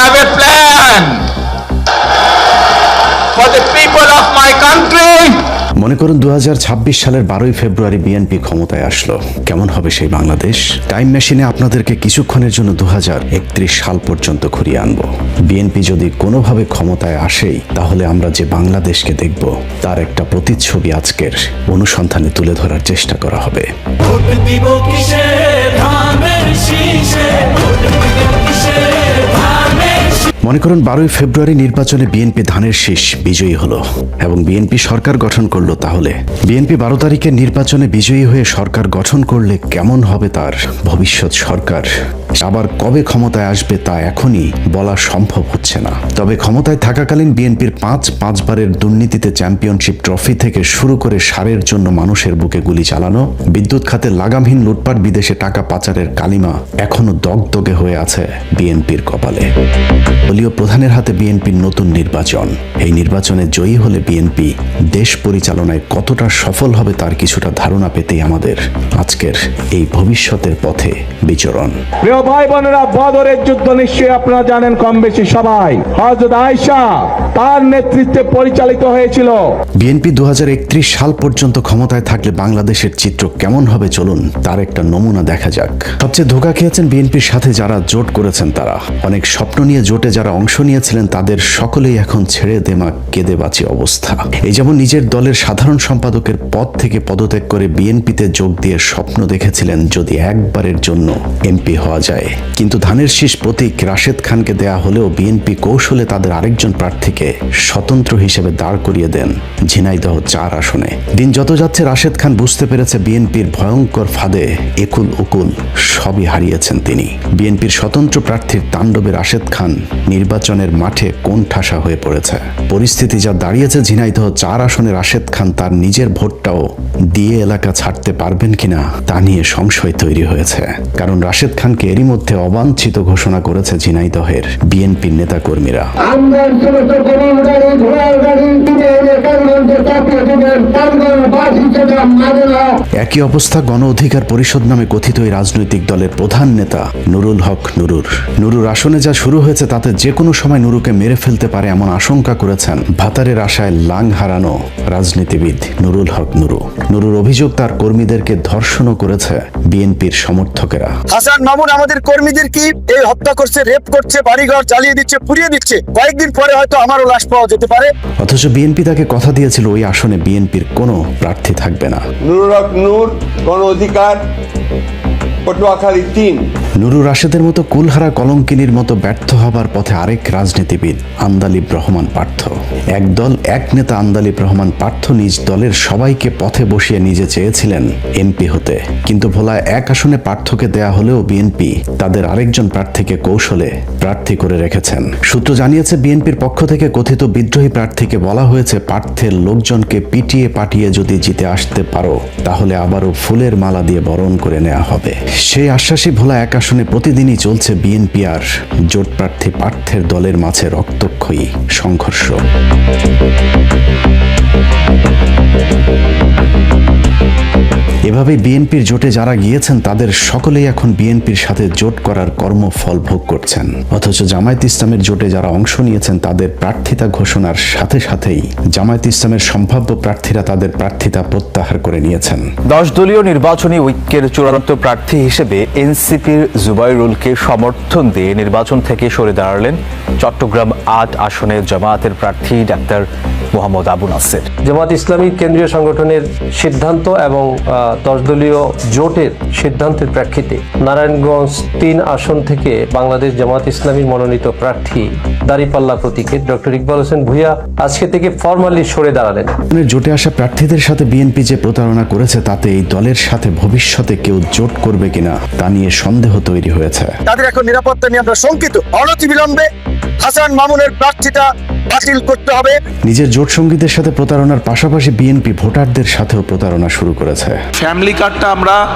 have a plan for the people of my country. মনে করুন দু হাজার ছাব্বিশ সালের বারোই ফেব্রুয়ারি বিএনপি ক্ষমতায় আসলো। কেমন হবে সেই বাংলাদেশ? টাইম মেশিনে আপনাদেরকে কিছুক্ষণের জন্য দু হাজার একত্রিশ সাল পর্যন্ত ঘুরিয়ে আনব। বিএনপি যদি কোনোভাবে ক্ষমতায় আসেই তাহলে আমরা যে বাংলাদেশকে দেখব তার একটা প্রতিচ্ছবি আজকের অনুসন্ধানে তুলে ধরার চেষ্টা করা হবে। মনে করুন বারোই ফেব্রুয়ারি নির্বাচনে বিএনপি ধানের শীষ বিজয়ী হলো এবং বিএনপি সরকার গঠন করল তাহলে। বিএনপি বারো তারিখের নির্বাচনে বিজয়ী হয়ে সরকার গঠন করলে কেমন হবে তার ভবিষ্যৎ সরকার? আবার কবে ক্ষমতায় আসবে তা এখনই বলা সম্ভব হচ্ছে না। তবে ক্ষমতায় থাকাকালীন বিএনপির পাঁচ, পাঁচবারের দুর্নীতিতে চ্যাম্পিয়নশিপ ট্রফি থেকে শুরু করে সারের জন্য মানুষের বুকে গুলি চালানো, বিদ্যুৎ খাতে লাগামহীন লুটপাট, বিদেশে টাকা পাচারের কালিমা এখনও দগদগে হয়ে আছে বিএনপির কপালে। দলীয় প্রধানের হাতে বিএনপির নতুন নির্বাচন। এই নির্বাচনে জয়ী হলে বিএনপি দেশ পরিচালনায় কতটা সফল হবে তার কিছুটা ধারণা পেতেই আমাদের আজকের এই ভবিষ্যতের পথে বিচরণ। ভাই বোনেরা বদরের যুদ্ধ নিশ্চয়ই আপনারা জানেন কম বেশি সবাই। হজরত আয়সা তার নেতৃত্বে পরিচালিত হয়েছিল। বিএনপি দু হাজার একত্রিশ সাল পর্যন্ত ক্ষমতায় থাকলে বাংলাদেশের চিত্র কেমন হবে চলুন, তার একটা নমুনা দেখা যাক। সবচেয়ে ধোকা খেয়েছেন বিএনপির সাথে যারা জোট করেছেন তারা। অনেক স্বপ্ন নিয়ে জোটে যারা অংশ নিয়েছিলেন, তাদের সকলেই এখন ছেড়ে দেমা কেঁদে বাঁচি অবস্থা। এই যেমন নিজের দলের সাধারণ সম্পাদকের পদ থেকে পদত্যাগ করে বিএনপিতে যোগ দিয়ে স্বপ্ন দেখেছিলেন যদি একবারের জন্য এমপি হওয়া যায়। কিন্তু ধানের শীষ প্রতীক রাশেদ খানকে দেয়া হলেও বিএনপি কৌশলে তাদের আরেকজন প্রার্থীকে স্বতন্ত্র হিসেবে দাঁড় করিয়ে দেন ঝিনাইদহ চার আসনে। দিন যত যাচ্ছে, রাশেদ খান বুঝতে পেরেছে বিএনপির ভয়ঙ্কর ফাঁদে একুল উকুল সবই হারিয়েছেন তিনি। বিএনপির স্বতন্ত্র প্রার্থীর তাণ্ডবে রাশেদ খান নির্বাচনের মাঠে কোন ঠাসা হয়ে পড়েছে। পরিস্থিতি যা দাঁড়িয়েছে ঝিনাইদহ চার আসনে, রাশেদ খান তার নিজের ভোটটাও দিয়ে এলাকা ছাড়তে পারবেন কিনা তা নিয়ে সংশয় তৈরি হয়েছে। কারণ রাশেদ খানকে এরই মধ্যে অবাঞ্ছিত ঘোষণা করেছে ঝিনাইদহের বিএনপির নেতাকর্মীরা। আমদার সমস্ত গরুর গাড়ি ঘোড়ার গাড়ি কিনে এনে কারগঞ্জে চাপিয়ে দেবেন কারগঞ্জ বাস হিসেবে মানে না একই অবস্থা গণ অধিকার পরিষদ নামে কথিত এই রাজনৈতিক দলের প্রধান নেতা নুরুল হক নুরুর। নুরুর আসনে যা শুরু হয়েছে তাতে যে কোনো সময় নুরুকে মেরে ফেলতে পারে এমন আশঙ্কা করেছেন ভাতারের আশায় লাং হারানো রাজনীতিবিদ নুরুল হক নুরু। নুরুর অভিযোগ তার কর্মীদেরকে ধর্ষণও করেছে বিএনপির সমর্থকেরা। হাসান মামুন আমাদের কর্মীদের কি এই হত্যা করছে রেপ করছে বাড়িঘর জ্বালিয়ে দিচ্ছে পুড়িয়ে দিচ্ছে? কয়েকদিন পরে হয়তো আমারও লাশ পাওয়া যেতে পারে। অথচ বিএনপি তাকে কথা দিয়েছিল ওই আসনে বিএনপির কোনো প্রার্থী থাকবে না। নুরুল হক নূর গণ অধিকার। পটুয়াখালী তিন। নুরু রাশেদের মতো কুলহারা কলঙ্কিনীর মতো ব্যর্থ হবার পথে আরেক রাজনীতিবিদ, আন্দালিব রহমান পার্থ। এক দল এক নেতা আন্দালিব রহমান পার্থ নিজ দলের সবাইকে পথে বসিয়ে নিজে চেয়েছিলেন এমপি হতে। কিন্তু ভোলা এক আসনে পার্থকে দেয়া হলেও বিএনপি তাদের আরেকজন প্রার্থীকে কৌশলে প্রার্থী করে রেখেছেন। সূত্র জানিয়েছে, বিএনপির পক্ষ থেকে কথিত বিদ্রোহী প্রার্থীকে বলা হয়েছে, পার্থের লোকজনকে পিটিয়ে পাঠিয়ে যদি জিতে আসতে পারো, তাহলে আবারও ফুলের মালা দিয়ে বরণ করে নেওয়া হবে। সেই আশ্বাসী ভোলা এক আসনে প্রতিদিনই চলছে বিএনপি আর জোট প্রার্থী পার্থের দলের মাঝে রক্তক্ষয়ী সংঘর্ষ। এভাবে বিএনপির জোটে যারা গিয়েছেন তাদের সকলেই এখন বিএনপির সাথে জোট করার কর্মফল ভোগ করছেন। অথচ জামায়াত ইসলামের জোটে যারা অংশ নিয়েছেন তাদের প্রার্থিতা ঘোষণার সাথে সাথেই জামায়াত ইসলামের সম্ভাব্য প্রার্থীরা তাদের প্রার্থিতা প্রত্যাহার করে নিয়েছেন। দশ দলীয় নির্বাচনী ঐক্যের চূড়ান্ত প্রার্থী হিসেবে এনসিপির জুবাইরুলকে সমর্থন দিয়ে নির্বাচন থেকে সরে দাঁড়ালেন চট্টগ্রাম আট আসনের জামায়াতের প্রার্থী ডাক্তার মোহাম্মদ আবু নাসের। জামাত ইসলামী কেন্দ্রীয় সংগঠনের সিদ্ধান্ত এবং দলীয় জোটের সিদ্ধান্তের প্রেক্ষিতে নারায়ণগঞ্জ তিন আসন থেকে বাংলাদেশ জামাত ইসলামীর মনোনীত প্রার্থী দাঁড়িপাল্লা প্রতীকে ডক্টর ইকবাল হোসেন ভুইয়া আজকে থেকে ফর্মালি সরে দাঁড়ালেন। জোটে আসা প্রার্থীদের সাথে বিএনপি যে প্রতারণা করেছে তাতে এই দলের সাথে ভবিষ্যতে কেউ জোট করবে কিনা তা নিয়ে সন্দেহ তৈরি হয়েছে। তাদের এখন নিরাপত্তা নিয়ে আমরা শঙ্কিত। অনতিবিলম্বে হাসান মামুনের প্রার্থীতা বাতিল করতে হবে। নিজের জোট সঙ্গীদের সাথে প্রতারণার পাশাপাশি বিএনপি ভোটারদের সাথেও প্রতারণা শুরু করেছে। ফ্যামিলি কার্ডটা আমরা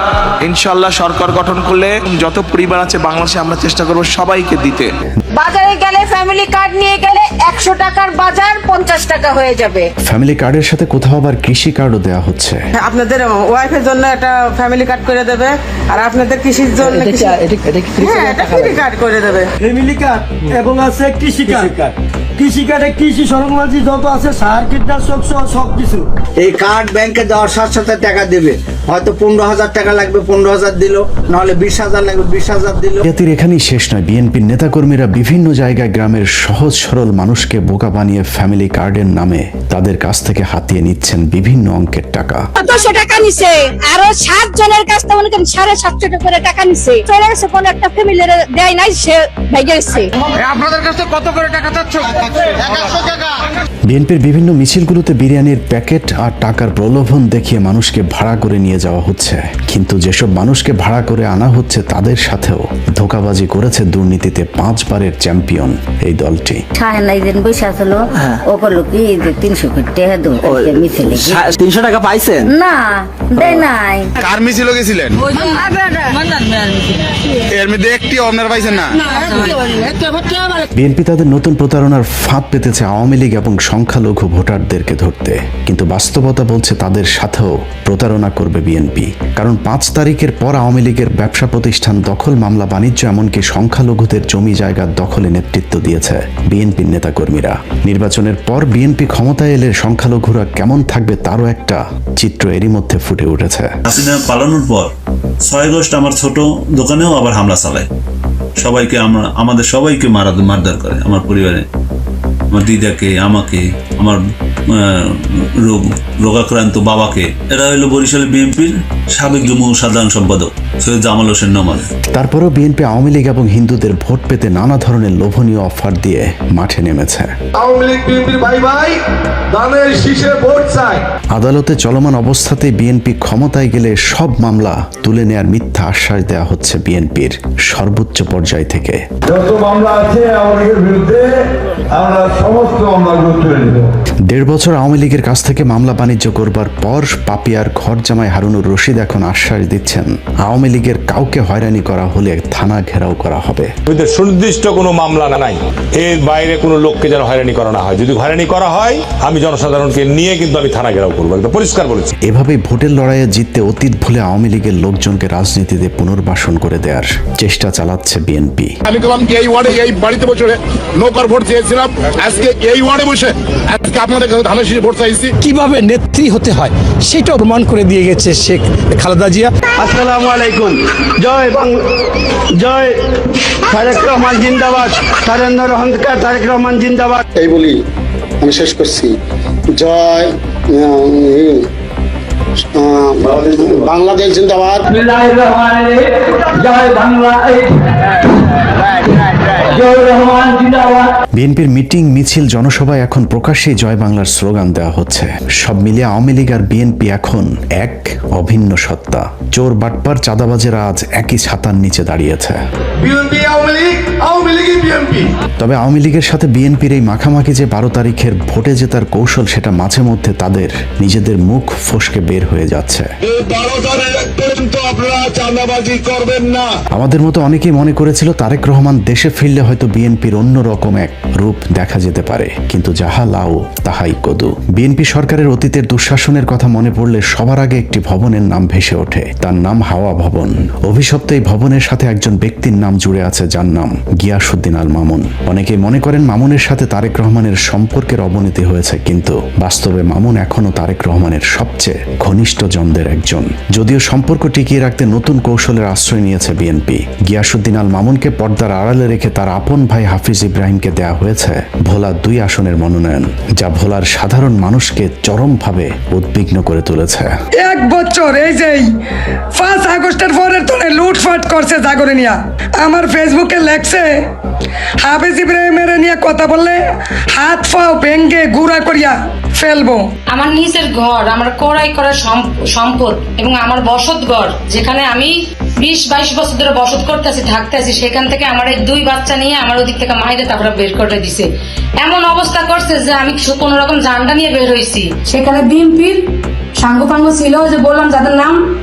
ইনশাল্লাহ সরকার গঠন করলে যত পরিবার আছে বাংলাদেশে আমরা চেষ্টা করব সবাইকে দিতে। বাজারে গেলে ফ্যামিলি কার্ড নিয়ে গেলে একশো টাকার বাজার পঞ্চাশ টাকা হয়ে যাবে। ফ্যামিলি কার্ডের সাথে কোথাও আবার কৃষি কার্ডও দেওয়া হচ্ছে। আপনাদের ওয়াইফের জন্য একটা ফ্যামিলি কার্ড করে দেবে আর আপনাদের কৃষির জন্য কৃষি- হ্যাঁ এটা কৃষি কার্ড করে দেবে। ফ্যামিলি কার্ড এবং আছে কৃষি কার্ড। কৃষি কার্ডে কৃষি সরঞ্জামাদি যত আছে সার কীটনাশক সহ সব কিছু এই কার্ড ব্যাংকে দেওয়ার সাথে সাথে টাকা দেবে। হয়তো পনেরো হাজার টাকা লাগবে পনেরো হাজার দিল নাহলে বিশ হাজার লাগবে বিশ হাজার দিল। জাতির এখানেই শেষ নয়। বিএনপির নেতাকর্মীরা বিভিন্ন জায়গায় গ্রামের সহজ সরল মানুষকে বোকা বানিয়ে ফ্যামিলি কার্ডের নামে তাদের কাছ থেকে হাতিয়ে নিচ্ছেন বিভিন্ন অঙ্কের টাকা। চোদ্দশো টাকা নিছে? আরও সাত জনের কাছ থেকে মনে করেন সাড়ে সাতশো টাকা করে টাকা নিছে। চলে গেছে কোন একটা ফ্যামিলির দেয় নাই সে ভেঙে গেছে। বিএনপির বিভিন্ন মিছিলগুলোতে বিরিয়ানির প্যাকেট আর টাকার প্রলোভন দেখিয়ে মানুষকে ভাড়া করে নিয়ে যাওয়া হচ্ছে। কিন্তু যেসব মানুষকে ভাড়া করে আনা হচ্ছে তাদের সাথেও ধোকাবাজি করেছে দুর্নীতিতে পাঁচবারের চ্যাম্পিয়ন এই দলটি। ও কি তিনশো টাকা দেবো তিনশো টাকা পাইছেন? না নাই কার মিছিল গেছিলেন? এর মধ্যে আপনার পাইছেন না? বিএনপি তাদের নতুন প্রতারণার ফাঁদ পেতেছে আওয়ামী লীগ এবং সংখ্যালঘু ভোটারদেরকে ধরতে। কিন্তু বাস্তবতা বলছে তাদের সাথেও প্রতারণা করবে বিএনপি। কারণ পাঁচ তারিখের পর আওয়ামী লীগের ব্যবসা প্রতিষ্ঠান দখল মামলা বাণিজ্য এমনকি সংখ্যালঘুদের জমি জায়গা দখলে নেতৃত্ব দিয়েছে বিএনপির নেতাকর্মীরা। নির্বাচনের পর বিএনপি ক্ষমতায় এলে সংখ্যালঘুরা কেমন থাকবে তারও একটা চিত্র এরই মধ্যে ফুটে উঠেছে। হাসিনা পালানোর পর ছয় আগস্ট আমার ছোট দোকানেও আবার হামলা চালায়। সবাইকে আমরা আমাদের সবাইকে মারা মারধর করে। আমার পরিবারে, আমার দিদাকে, আমাকে, আমার রোগাক্রান্ত বাবাকে। এরা হলো বরিশাল বিএনপির সাবেক যুব সাধারণ সম্পাদক। সৈয়দ জামাল হোসেন নমান তারপরেও বিএনপি আওয়ামী লীগ এবং হিন্দুদের ভোট পেতে নানা ধরনের লোভনীয় অফার দিয়ে মাঠে নেমেছে। আওয়ামী লীগ বিএনপির ভাই ভাই দানের শীষে ভোট চায় আদালতে চলমান অবস্থাতে বিএনপি ক্ষমতায় গেলে সব মামলা তুলে নেয়ার মিথ্যা আশ্বাস দেওয়া হচ্ছে বিএনপির সর্বোচ্চ পর্যায় থেকে। যত মামলা আছে লীগের বিরুদ্ধে আমরা সমস্ত মামলাগুলো তুলে নেব। দেড় বছর আওয়ামী লীগের কাছ থেকে মামলা বাণিজ্য করবার পর পাপিয়ার ঘর জামাই হারুনুর রশিদ এখন আশ্বাস দিচ্ছেন। আওয়ামী লীগের কাউকে হয়রানি করা হলে থানা ঘেরাও করা হবে। সুনির্দিষ্ট কোনো মামলা নাই। এর বাইরে কোনো লোককে যেন হয়রানি করা না হয়। যদি হয়রানি করা হয় আমি জনসাধারণকে নিয়ে কিন্তু আমি থানা ঘেরাও করব। একদম পরিষ্কার বলেছি। এভাবেই ভোটের লড়াইয়ে জিততে অতীত ভুলে আওয়ামী লীগের লোকজনকে রাজনীতিতে পুনর্বাসন করে দেওয়ার চেষ্টা চালাচ্ছে বিএনপি। আমি গেলাম এই ওয়ার্ডে এই বাড়িতে বসে নৌকার ভোট চেয়েছিলাম আজকে এই ওয়ার্ডে বসে আজকে আপনাদের কাছে ধানের শীষে ভোট চাইছি। কীভাবে নেত্রী হতে হয় সেটা প্রমাণ করে দিয়ে গেছে শেখ খালেদা জিয়া। আসসালামু আলাইকুম। জয় বাং- জয় তারেক রহমান জিন্দাবাদ তারেন্দ্র রহমানকার তারেক রহমান জিন্দাবাদ। এই বলি আমি শেষ করছি। জয় আহ, বাংলাদেশ জিন্দাবাদ। জয় বাংলা বিএনপির মিটিং মিছিল জনসভায় এখন প্রকাশ্যে জয় বাংলার স্লোগান দেওয়া হচ্ছে। সব মিলিয়ে আওয়ামী লীগ আর বিএনপি এখন এক অভিন্ন সত্তা। চোর বাটপার চাঁদাবাজেরা আজ একই ছাতার নিচে দাঁড়িয়েছে। বিএনপি আওয়ামী লীগ আওয়ামী লীগই বিএনপি। তবে আওয়ামী লীগের সাথে বিএনপির এই মাখামাখি যে বারো তারিখের ভোটে জেতার কৌশল সেটা মাঝে মধ্যে তাদের নিজেদের মুখ ফসকে বের হয়ে যাচ্ছে। আমাদের মতো অনেকেই মনে করেছিল তারেক রহমান দেশে ফিরলে হয়তো বিএনপির অন্য রকম এক রূপ দেখা যেতে পারে। কিন্তু যাহা লাও তাহাই কদু। বিএনপি সরকারের অতীতের দুঃশাসনের কথা মনে পড়লে সবার আগে একটি ভবনের নাম ভেসে ওঠে। তার নাম হাওয়া ভবন। অভিশপ্ত এই ভবনের সাথে একজন ব্যক্তির নাম জুড়ে আছে যার নাম গিয়াসুদ্দিন আল মামুন। অনেকেই মনে করেন মামুনের সাথে তারেক রহমানের সম্পর্কের অবনতি হয়েছে, কিন্তু বাস্তবে মামুন এখনও তারেক রহমানের সবচেয়ে ঘনিষ্ঠ জনদের একজন। যদিও সম্পর্ক টিকিয়ে রাখতে নতুন কৌশলের আশ্রয় নিয়েছে বিএনপি। গিয়াসুদ্দিন আল মামুনকে পর্দার আড়ালে রেখে তার আপন ভাই হাফিজ ইব্রাহিমকে দেয়া হয়েছে ভোলা দুই আসনের মনোনয়ন, যা ভোলার সাধারণ মানুষকে চরমভাবে উদ্বিগ্ন করে তুলেছে। এক বছর এই যে ফার্স্ট আগস্টের পরের তোরে লুটফাট করছে জাগরে নিয়া আমার ফেসবুকে লেখছে হাফিজ ইব্রাহিমের নিয়ে কথা বললে হাত পাও ভেঙ্গে গুড়া করিয়া ফেলব। আমার নিজের ঘর আমার কড়াই করা সম- সম্পদ এবং আমার বসত ঘর যেখানে আমি বিশ বাইশ বছর ধরে বসত করতেছি থাকতেছি সেখান থেকে আমার এই দুই বাচ্চা নিয়ে আমার ওদিক থেকে মাইরে তারপরে বের করে দিছে। এমন অবস্থা করছে যে আমি কোন রকম জানটা নিয়ে বের হয়েছি সেখানে বিএনপির সাঙ্গ পাঙ্গ ছিল যে বললাম যাদের নাম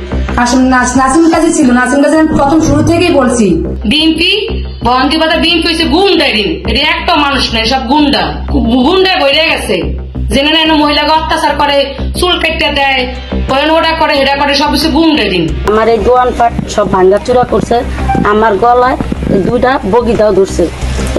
নাসিম কাজী ছিল। নাসিম কাজী আমি প্রথম শুরু থেকেই বলছি। বিএনপি বন্দিবাদা বিএনপি হয়েছে গুন্ডারি এটা একটা মানুষ নয় সব গুন্ডা। গুন্ডায় বইরে গেছে। জেনে নেন, মহিলাকে অত্যাচার করে, চুল কেটে দেয় বয়ন ওটা করে এটা করে, সব কিছু গুন্ডারি আমার এই দোয়ান পাট সব ভাঙ্গা চূড়া করছে, আমার গলায় দুইটা বগিদাও ধরছে।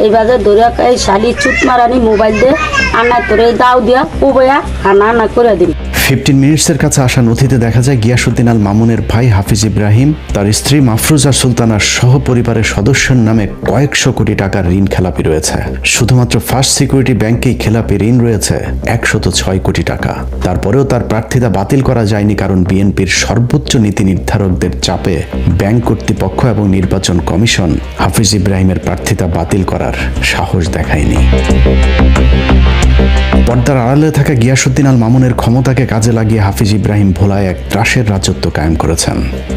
এই বাজে ধরে এই শালি চুট মারানি মোবাইল দিয়ে আনা তোরে দাও দিয়া উবয়া হানা আনা করে দিন। ফিফটিন মিনিটসের কাছে আসা নথিতে দেখা যায় গিয়াসুদ্দিন আল মামুনের ভাই হাফিজ ইব্রাহিম, তার স্ত্রী মাফরুজা সুলতানার সহ পরিবারের সদস্যের নামে কয়েকশো কোটি টাকার ঋণ খেলাপি রয়েছে। শুধুমাত্র ফার্স্ট সিকিউরিটি ব্যাংকেই খেলাপি ঋণ রয়েছে একশত ছয় কোটি টাকা। তারপরেও তার প্রার্থিতা বাতিল করা যায়নি কারণ বিএনপির সর্বোচ্চ নীতি নির্ধারকদের চাপে ব্যাংক কর্তৃপক্ষ এবং নির্বাচন কমিশন হাফিজ ইব্রাহিমের প্রার্থিতা বাতিল করার সাহস দেখায়নি। পর্দার আড়ালে থাকা গিয়াসুদ্দিন আল মামুনের ক্ষমতাকে কাজে লাগিয়ে হাফিজ ইব্রাহিম ভোলায় এক ত্রাসের রাজত্ব কায়েম করেছেন।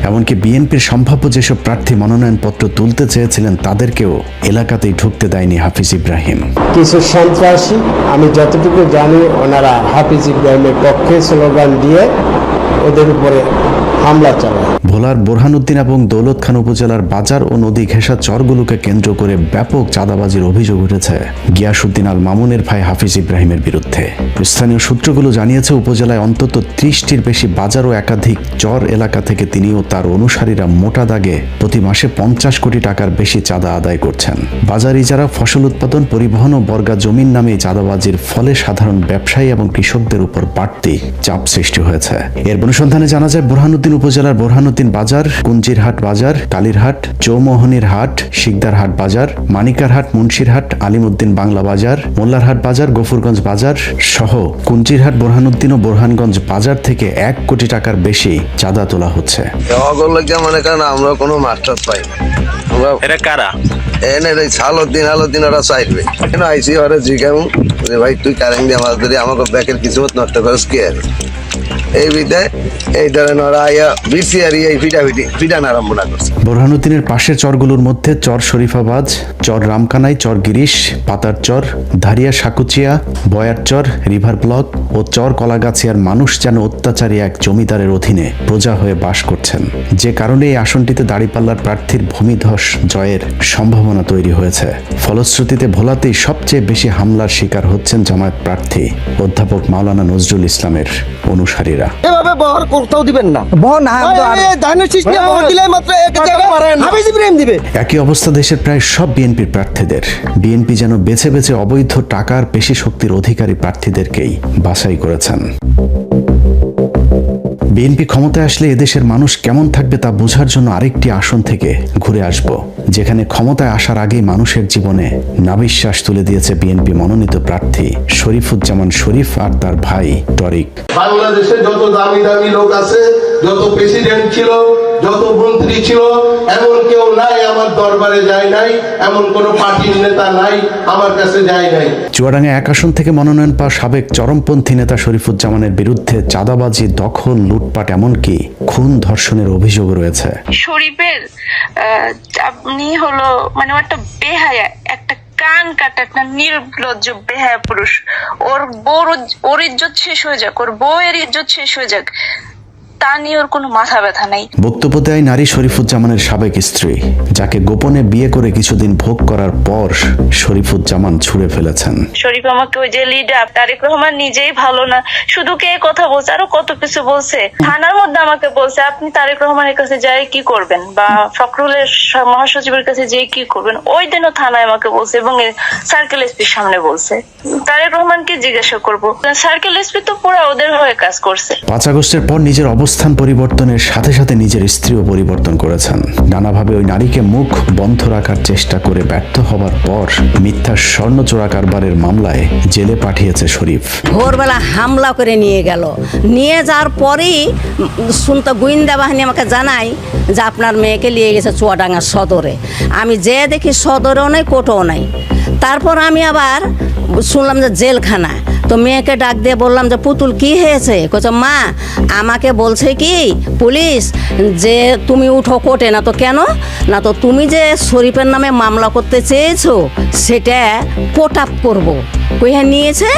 এমনকি বিএনপির সম্ভাব্য যেসব প্রার্থী মনোনয়নপত্র তুলতে চেয়েছিলেন, তাদেরকেও এলাকাতেই ঢুকতে দেয়নি হাফিজ ইব্রাহিম। কিছু সন্ত্রাসী, আমি যতটুকু জানি, ওনারা হাফিজ ইব্রাহিমের পক্ষে স্লোগান দিয়ে ওদের উপরে হামলা চালায়। ভোলার বোরহানুদ্দিন এবং দৌলত খান উপজেলার বাজার ও নদী ঘেঁষা চরগুলোকে কেন্দ্র করে ব্যাপক চাঁদাবাজির অভিযোগ উঠেছে গিয়াসুদ্দিন আল মামুনের ভাই হাফিজ ইব্রাহিমের বিরুদ্ধে। স্থানীয় সূত্রগুলো জানিয়েছে, উপজেলায় অন্তত ত্রিশটির বেশি বাজার ও একাধিক চর এলাকা থেকে তিনি ও তার অনুসারীরা মোটা দাগে প্রতি মাসে পঞ্চাশ কোটি টাকার বেশি চাঁদা আদায় করছেন। বাজার ইজারা, ফসল উৎপাদন, পরিবহন ও বর্গা জমির নামে চাঁদাবাজির ফলে সাধারণ ব্যবসায়ী এবং কৃষকদের উপর বাড়তি চাপ সৃষ্টি হয়েছে। এর অনুসন্ধানে জানা যায়, বোরহানুদ্দিন উপজেলার বোরহানুদ্দিন বাজার কুঞ্জিরহাট বাজার কালীরহাট চৌমোহনীর হাট শিকদারহাট বাজার মানিকারহাট মুন্সিরহাট আলিমুদ্দিন বাংলা বাজার মোল্লারহাট বাজার গফুরগঞ্জ বাজার সহ কুঞ্জিরহাট বোরহানুদ্দিন ও বোরহানগঞ্জ বাজার থেকে এক কোটি টাকার বেশি চাঁদা তোলা হচ্ছে। মনে করেন আমরা কোনো মাস্টার পাই না। এটা কারা? এনে এই সালুদ্দিন আলুদ্দিন ওরা চাইবে। কেন আইসি ওরা যে ভাই তুই কারেন্ট দিয়ে যদি আমাকে ব্যাকের কিছু নষ্ট করিস কি বোরহানুদ্দিনের পাশের চরগুলোর মধ্যে চর শরীফাবাজ চর রামকানাই, চর গিরিশ, পাতার চর, ধারিয়া সাকুচিয়া বয়ার চর, রিভার ব্লক ও চর কলাগাছিয়ার মানুষ যেন অত্যাচারী এক জমিদারের অধীনে প্রজা হয়ে বাস করছেন। যে কারণে এই আসনটিতে দাঁড়িপাল্লার প্রার্থীর ভূমিধস জয়ের সম্ভাবনা তৈরি হয়েছে। ফলশ্রুতিতে ভোলাতেই সবচেয়ে বেশি হামলার শিকার হচ্ছেন জামায়াত প্রার্থী অধ্যাপক মাওলানা নজরুল ইসলামের অনুসারীরা। এভাবে বহর করতেও দিবেন না। বহর না ধানের বহর দিলে মাত্র এক জায়গা হাফিজ ইব্রাহিম দিবে। একই অবস্থা দেশের প্রায় সব বিএনপির প্রার্থীদের। বিএনপি যেন বেছে বেছে অবৈধ টাকার পেশি শক্তির অধিকারী প্রার্থীদেরকেই বাছাই করেছেন। বিএনপি ক্ষমতায় আসলে এদেশের মানুষ কেমন থাকবে তা বোঝার জন্য আরেকটি আসন থেকে ঘুরে আসব, যেখানে ক্ষমতায় আসার আগে মানুষের জীবনে নাবিশ্বাস তুলে দিয়েছে বিএনপি মনোনীত প্রার্থী শরীফুজ্জামান শরীফ আর তার ভাই টরিক বাংলাদেশে যত দামি দামি লোক আছে যত প্রেসিডেন্ট ছিল যত মন্ত্রী ছিল এমন কেউ নাই আমার দরবারে যায় নাই এমন কোন পার্টির নেতা নাই আমার কাছে যায় নাই। চুয়াডাঙ্গা এক আসন থেকে মনোনয়ন পাওয়া সাবেক চরমপন্থী নেতা শরীফুজ্জামানের বিরুদ্ধে চাঁদাবাজি দখল লুটপাট এমনকি খুন ধর্ষণের অভিযোগ রয়েছে। শরীফের আহ, আপনি হলো মানে একটা বেহায়া একটা কান কাটা একটা নির্লজ্জ বেহায়া পুরুষ। ওর বউর ওর ইজ্জত শেষ হয়ে যাক ওর বউয়ের ইজ্জত শেষ হয়ে যাক। তা নিয়ে ওর কোনো মাথা ব্যথা নাই। বক্তব্য দেয় নারী শরীফুজ্জামানের সাবেক স্ত্রী যাকে গোপনে বিয়ে করে কিছুদিন ভোগ করার পর শরীফুজ্জামান ছুড়ে ফেলেছেন। শরীফ আমাকে ওই যে লিডার তারেক রহমান নিজেই ভালো না। শুধু কে কথা বলছে আরও কত কিছু বলছে। থানার মধ্যে আমাকে বলছে আপনি তারেক রহমানের কাছে যাই কি করবেন? বা ফখরুলের মহাসচিবের কাছে যেয়ে কি করবেন? ওই দিনও থানায় আমাকে বলছে এবং সার্কেল এসপির সামনে বলছে। তারেক রহমানকে জিজ্ঞাসা করব। সার্কেল এসপি তো পুরো ওদের হয়ে কাজ করছে। পাঁচ আগস্টের পর নিজের অবস্থান পরিবর্তনের সাথে সাথে নিজের স্ত্রীও পরিবর্তন করেছেন। নানাভাবে ওই নারীকে মুখ বন্ধ রাখার চেষ্টা করে ব্যর্থ হবার পর মিথ্যা স্বর্ণ চোরা কারবারের মামলায় জেলে পাঠিয়েছে শরীফ। ভোরবেলা হামলা করে নিয়ে গেল। নিয়ে যাওয়ার পরেই শুনতে গোয়েন্দা বাহিনী আমাকে জানায় যে আপনার মেয়েকে নিয়ে গেছে চুয়াডাঙ্গা সদরে। আমি যে দেখি সদরেও নাই কোটেও নাই। তারপর আমি আবার শুনলাম যে জেলখানা তো মেয়েকে ডাক দিয়ে বললাম যে, পুতুল, কি হয়েছে? কোচ মা, আমাকে বলছে কি, পুলিশ, যে তুমি উঠো কোটে না তো কেন? না তো তুমি যে শরীফের নামে মামলা করতে চেয়েছো, সেটা পোট আপ করব। কইহা নিয়েছে?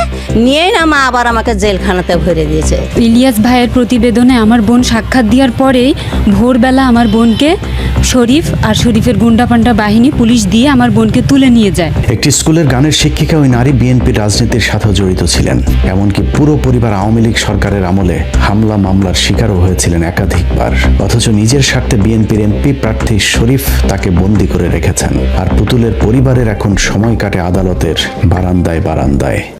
নিয়েই না মা আবার আমাকে জেলখানাতে ভরে দিয়েছে। ইলিয়াস ভাইয়ের প্রতিবেদনে আমার বোন সাক্ষাৎ দেওয়ার পরেই ভোরবেলা আমার বোনকে শরীফ আর শরীফের গুন্ডাপান্ডা বাহিনী পুলিশ দিয়ে আমার বোনকে তুলে নিয়ে যায়। একটি স্কুলের গানের শিক্ষিকা ওই নারী বিএনপির রাজনীতির সাথেও জড়িত ছিলেন। এমনকি পুরো পরিবার আওয়ামী লীগ সরকারের আমলে হামলা মামলার শিকারও হয়েছিলেন একাধিকবার। অথচ নিজের স্বার্থে বিএনপির এমপি প্রার্থী শরীফ তাকে বন্দি করে রেখেছেন। আর পুতুলের পরিবারের এখন সময় কাটে আদালতের বারান্দায় বারান্দায়। দেয়